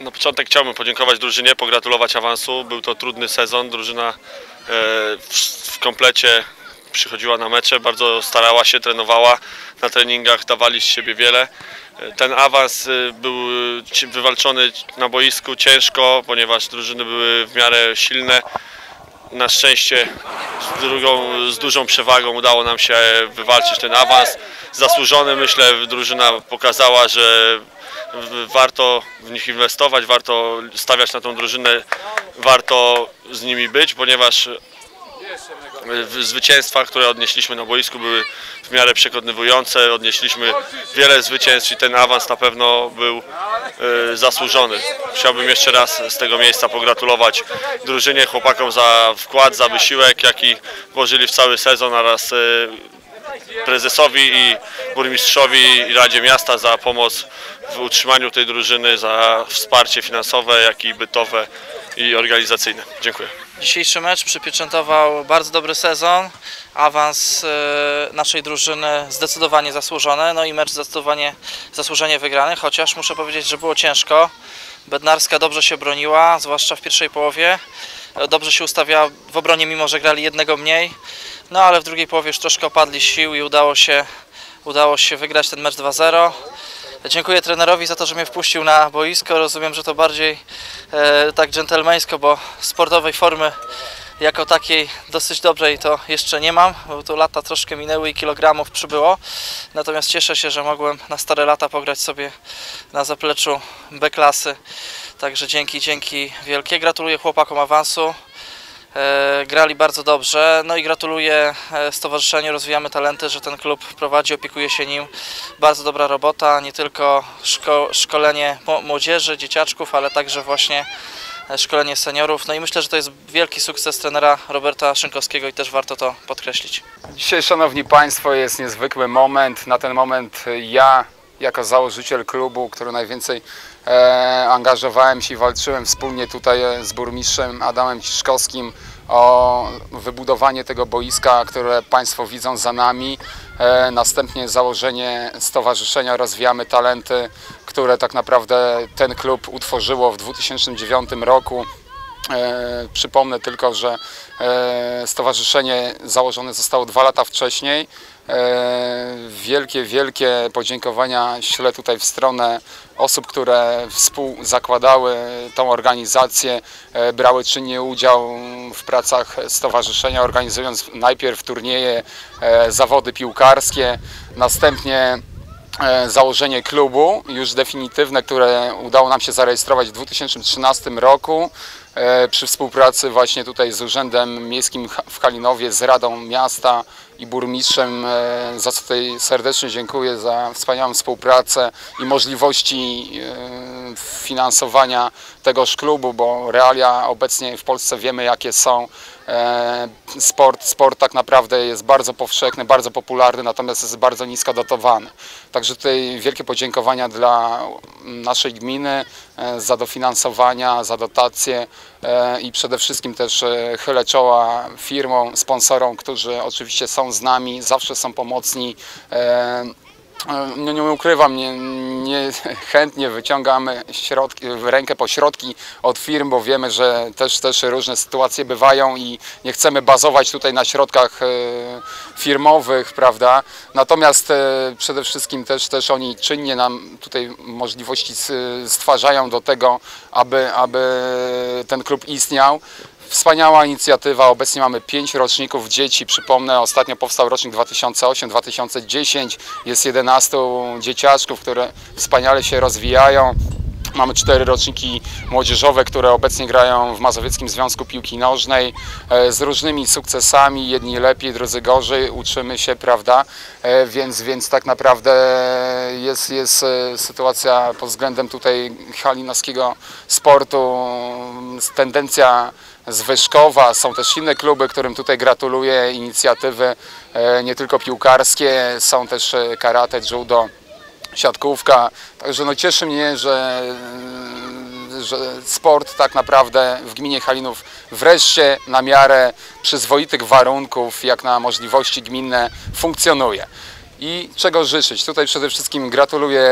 Na początek chciałbym podziękować drużynie, pogratulować awansu. Był to trudny sezon. Drużyna e, w, komplecie przychodziła na mecze, bardzo starała się, trenowała. Na treningach dawali z siebie wiele. E, Ten awans e, był wywalczony na boisku ciężko, ponieważ drużyny były w miarę silne. Na szczęście z, drugą, z dużą przewagą udało nam się wywalczyć ten awans. Zasłużony myślę, drużyna pokazała, że warto w nich inwestować, warto stawiać na tą drużynę, warto z nimi być, ponieważ zwycięstwa, które odnieśliśmy na boisku były w miarę przekonywujące, odnieśliśmy wiele zwycięstw i ten awans na pewno był e, zasłużony. Chciałbym jeszcze raz z tego miejsca pogratulować drużynie, chłopakom za wkład, za wysiłek, jaki włożyli w cały sezon oraz e, prezesowi i burmistrzowi i Radzie Miasta za pomoc w utrzymaniu tej drużyny, za wsparcie finansowe, jak i bytowe i organizacyjne. Dziękuję. Dzisiejszy mecz przypieczętował bardzo dobry sezon, awans e, naszej drużyny zdecydowanie zasłużony, no i mecz zdecydowanie zasłużenie wygrany, chociaż muszę powiedzieć, że było ciężko. Bednarska dobrze się broniła, zwłaszcza w pierwszej połowie. Dobrze się ustawiała w obronie, mimo że grali jednego mniej. No ale w drugiej połowie już troszkę opadli sił i udało się, udało się wygrać ten mecz 2-0. Dziękuję trenerowi za to, że mnie wpuścił na boisko. Rozumiem, że to bardziej e, tak dżentelmeńsko, bo sportowej formy jako takiej dosyć dobrej to jeszcze nie mam, bo tu lata troszkę minęły i kilogramów przybyło. Natomiast cieszę się, że mogłem na stare lata pograć sobie na zapleczu B klasy. Także dzięki, dzięki wielkie. Gratuluję chłopakom awansu. E, grali bardzo dobrze. No i gratuluję e, Stowarzyszeniu Rozwijamy Talenty, że ten klub prowadzi, opiekuje się nim. Bardzo dobra robota, nie tylko szko szkolenie młodzieży, dzieciaczków, ale także właśnie e, szkolenie seniorów. No i myślę, że to jest wielki sukces trenera Roberta Szynkowskiego i też warto to podkreślić. Dzisiaj, Szanowni Państwo, jest niezwykły moment. Na ten moment ja, jako założyciel klubu, który najwięcej angażowałem się i walczyłem wspólnie tutaj e, z burmistrzem Adamem Ciszkowskim o wybudowanie tego boiska, które Państwo widzą za nami. E, następnie założenie Stowarzyszenia Rozwijamy Talenty, które tak naprawdę ten klub utworzyło w 2009 roku. E, przypomnę tylko, że e, stowarzyszenie założone zostało dwa lata wcześniej. E, wielkie, wielkie podziękowania ślę tutaj w stronę osób, które współzakładały tą organizację, brały czynnie udział w pracach stowarzyszenia, organizując najpierw turnieje, zawody piłkarskie, następnie założenie klubu, już definitywne, które udało nam się zarejestrować w 2013 roku przy współpracy właśnie tutaj z Urzędem Miejskim w Kalinowie, z Radą Miasta i burmistrzem, e, za co tutaj serdecznie dziękuję za wspaniałą współpracę i możliwości e, finansowania tegoż klubu, bo realia obecnie w Polsce wiemy jakie są. E, Sport, sport tak naprawdę jest bardzo powszechny, bardzo popularny, natomiast jest bardzo nisko dotowany. Także tutaj wielkie podziękowania dla naszej gminy e, za dofinansowania, za dotacje e, i przede wszystkim też chylę czoła firmom, sponsorom, którzy oczywiście są z nami, zawsze są pomocni. E, no nie ukrywam, nie, nie chętnie wyciągamy środki, rękę po środki od firm, bo wiemy, że też, też różne sytuacje bywają i nie chcemy bazować tutaj na środkach e, firmowych, prawda? Natomiast e, przede wszystkim też, też oni czynnie nam tutaj możliwości stwarzają do tego, aby, aby ten klub istniał. Wspaniała inicjatywa. Obecnie mamy pięć roczników dzieci. Przypomnę, ostatnio powstał rocznik 2008-2010. Jest 11 dzieciaczków, które wspaniale się rozwijają. Mamy cztery roczniki młodzieżowe, które obecnie grają w Mazowieckim Związku Piłki Nożnej e, z różnymi sukcesami, jedni lepiej, drudzy gorzej, uczymy się, prawda? E, Więc, więc tak naprawdę jest, jest e, sytuacja pod względem tutaj halinowskiego sportu, s- tendencja zwyżkowa. Są też inne kluby, którym tutaj gratuluję inicjatywy e, nie tylko piłkarskie, są też e, karate, judo siatkówka. Także no cieszy mnie, że, że sport tak naprawdę w gminie Halinów wreszcie na miarę przyzwoitych warunków, jak na możliwości gminne funkcjonuje. I czego życzyć? Tutaj przede wszystkim gratuluję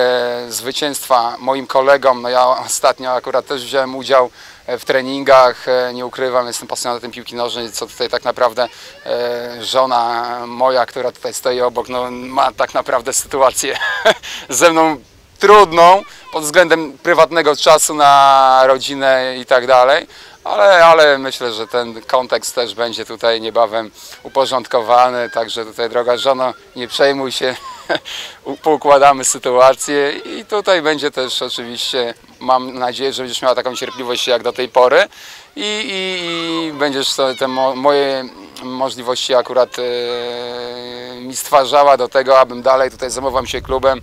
zwycięstwa moim kolegom. No ja ostatnio akurat też wziąłem udział w treningach, e, nie ukrywam, jestem pasjonatem piłki nożnej, co tutaj tak naprawdę e, żona moja, która tutaj stoi obok, no, ma tak naprawdę sytuację ze mną trudną pod względem prywatnego czasu na rodzinę i tak dalej. Ale, ale myślę, że ten kontekst też będzie tutaj niebawem uporządkowany, także tutaj droga żono, nie przejmuj się, poukładamy sytuację i tutaj będzie też oczywiście, mam nadzieję, że będziesz miała taką cierpliwość jak do tej pory i, i, i będziesz te mo, moje możliwości akurat e, mi stwarzała do tego, abym dalej tutaj zajmował się klubem,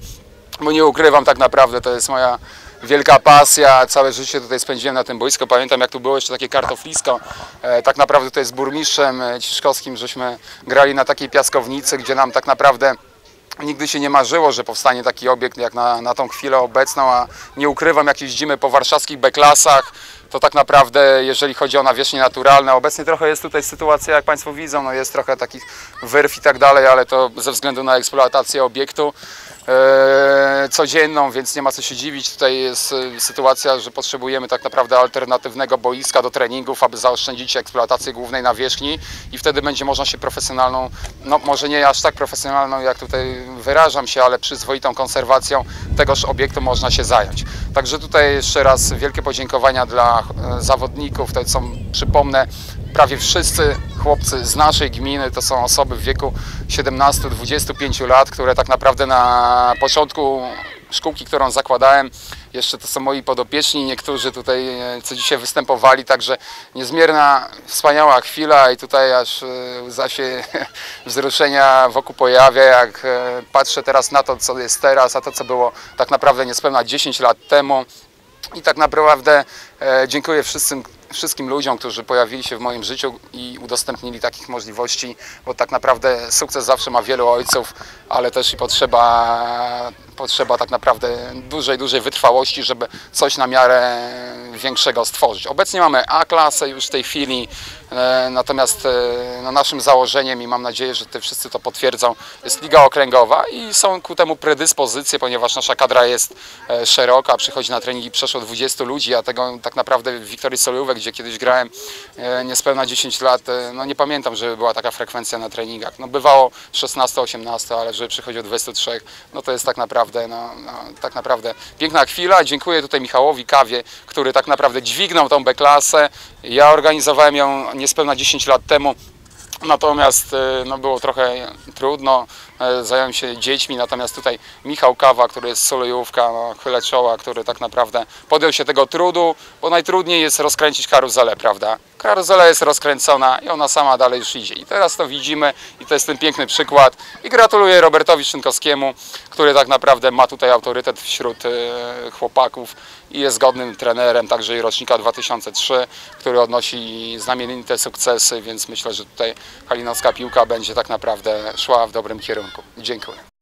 bo nie ukrywam tak naprawdę, to jest moja wielka pasja, całe życie tutaj spędziłem na tym boisku, pamiętam jak tu było jeszcze takie kartoflisko, e, tak naprawdę tutaj z burmistrzem e, Ciszkowskim, żeśmy grali na takiej piaskownicy, gdzie nam tak naprawdę Nigdy się nie marzyło, że powstanie taki obiekt jak na, na tą chwilę obecną, a nie ukrywam, jak jeździmy po warszawskich beklasach, to tak naprawdę, jeżeli chodzi o nawierzchnie naturalne, obecnie trochę jest tutaj sytuacja, jak Państwo widzą, no jest trochę takich wyrw i tak dalej, ale to ze względu na eksploatację obiektu e, codzienną, więc nie ma co się dziwić. Tutaj jest e, sytuacja, że potrzebujemy tak naprawdę alternatywnego boiska do treningów, aby zaoszczędzić eksploatację głównej nawierzchni i wtedy będzie można się profesjonalną, no może nie aż tak profesjonalną, jak tutaj wyrażam się, ale przyzwoitą konserwacją tegoż obiektu można się zająć. Także tutaj jeszcze raz wielkie podziękowania dla e, zawodników. To są, przypomnę, prawie wszyscy chłopcy z naszej gminy to są osoby w wieku 17-25 lat, które tak naprawdę na początku szkółki, którą zakładałem, jeszcze to są moi podopieczni, niektórzy tutaj e, co dzisiaj występowali, także niezmierna, wspaniała chwila i tutaj aż e, łza się wzruszenia wokół pojawia, jak patrzę teraz na to, co jest teraz, a to, co było tak naprawdę niespełna 10 lat temu. I tak naprawdę e, dziękuję wszystkim, wszystkim ludziom, którzy pojawili się w moim życiu i udostępnili takich możliwości, bo tak naprawdę sukces zawsze ma wielu ojców, ale też i potrzeba, potrzeba tak naprawdę dużej, dużej wytrwałości, żeby coś na miarę większego stworzyć. Obecnie mamy A-klasę już w tej chwili, e, natomiast e, no, naszym założeniem i mam nadzieję, że te wszyscy to potwierdzą, jest Liga Okręgowa i są ku temu predyspozycje, ponieważ nasza kadra jest e, szeroka, przychodzi na treningi przeszło 20 ludzi, a tego tak naprawdę w Wiktorii Solówek, gdzie kiedyś grałem niespełna 10 lat, no nie pamiętam, żeby była taka frekwencja na treningach. No bywało 16-18, ale żeby przychodziło 23, no to jest tak naprawdę, no, no, tak naprawdę piękna chwila. Dziękuję tutaj Michałowi Kawie, który tak naprawdę dźwignął tą B-klasę. Ja organizowałem ją niespełna 10 lat temu. Natomiast e, no, było trochę trudno, zająłem się dziećmi, natomiast tutaj Michał Kawa, który jest Solejówka, no, chylę czoła, który tak naprawdę podjął się tego trudu, bo najtrudniej jest rozkręcić karuzelę, prawda? Karuzela jest rozkręcona i ona sama dalej już idzie. I teraz to widzimy i to jest ten piękny przykład. I gratuluję Robertowi Szynkowskiemu, który tak naprawdę ma tutaj autorytet wśród e, chłopaków i jest godnym trenerem, także i rocznika 2003, który odnosi znamienite sukcesy, więc myślę, że tutaj halinowska piłka będzie tak naprawdę szła w dobrym kierunku. Dziękuję.